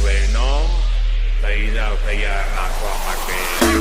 gobernó, la ida a la agua